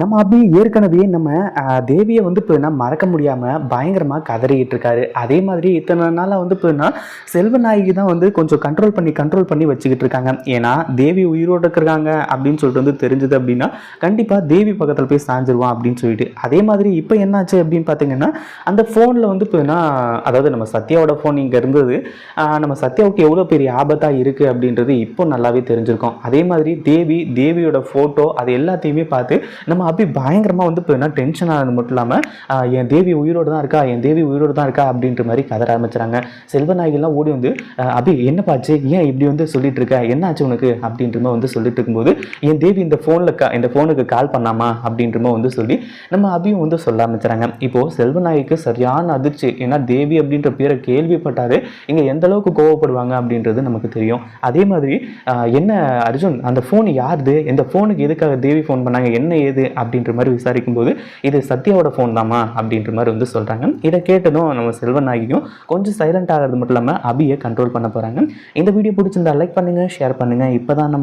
நம்ம அபி ஏற்கனவே நம்ம தேவியை வந்து இப்போ மறக்க முடியாமல் பயங்கரமாக கதறிக்கிட்டு இருக்காரு. அதே மாதிரி இத்தனை நாளாக வந்து இப்போ செல்வநாயகி தான் வந்து கொஞ்சம் கண்ட்ரோல் பண்ணி கண்ட்ரோல் பண்ணி வச்சுக்கிட்டு இருக்காங்க. ஏன்னா தேவி உயிரோடு இருக்கிறாங்க அப்படின்னு சொல்லிட்டு வந்து தெரிஞ்சது அப்படின்னா கண்டிப்பாக தேவி பக்கத்தில் போய் சாஞ்சிருவான் அப்படின்னு சொல்லிட்டு. அதே மாதிரி இப்போ என்னாச்சு அப்படின்னு பார்த்தீங்கன்னா அந்த ஃபோனில் வந்து இப்போ அதாவது நம்ம சத்யாவோட ஃபோன் இங்கே இருந்தது. நம்ம சத்யாவுக்கு எவ்வளோ பெரிய ஆபத்தாக இருக்குது அப்படின்றது இப்போ நல்லாவே தெரிஞ்சிருக்கோம். அதே மாதிரி தேவி தேவியோட ஃபோட்டோ அது எல்லாத்தையுமே பார்த்து நம்ம அபி பயங்கரமாக வந்து இப்போ என்ன டென்ஷன் ஆனது மட்டும் இல்லாமல் என் தேவி உயிரோடு தான் இருக்கா என் தேவி உயிரோடு தான் இருக்கா அப்படின்ற மாதிரி கதற ஆரம்பிச்சுறாங்க செல்வநாயகிலாம் ஓடி வந்து ஆஹ், அபி என்னப்பாச்சு ஏன் இப்படி வந்து சொல்லிட்டு இருக்க? என்னாச்சு உனக்கு? அப்படின்ற மாதிரி வந்து சொல்லிட்டு இருக்கும்போது என் தேவி இந்த ஃபோனில் க இந்த ஃபோனுக்கு கால் பண்ணாமா? அப்படின்ற மாதிரி வந்து சொல்லி நம்ம அபியும் வந்து சொல்ல ஆரம்பிச்சுறாங்க இப்போது செல்வநாயகிக்கு சரியான அதிர்ச்சி. ஏன்னா தேவி அப்படின்ற பேரை கேள்விப்பட்டாரு. இங்கே எந்த அளவுக்கு கோவப்படுவாங்க அப்படின்றது நமக்கு தெரியும். அதே மாதிரி என்ன அர்ஜுன் அந்த ஃபோன் யாருது? இந்த ஃபோனுக்கு எதுக்காக தேவி ஃபோன் பண்ணாங்க? என்ன ஏது? அப்படின்ற மாதிரி விசாரிக்கும் போது இது சத்யாவோட ஃபோன் தாமா அப்படின்ற மாதிரி வந்து சொல்கிறாங்க இதை கேட்டதும் நம்ம ஆகியும் கொஞ்சம் சைலண்ட் ஆகிறது மட்டும் இல்லாமல் அபியை கண்ட்ரோல் பண்ண போகிறாங்க இந்த வீடியோ பிடிச்சிருந்தா லைக் பண்ணுங்கள் ஷேர் பண்ணுங்கள் இப்போ தான் நம்ம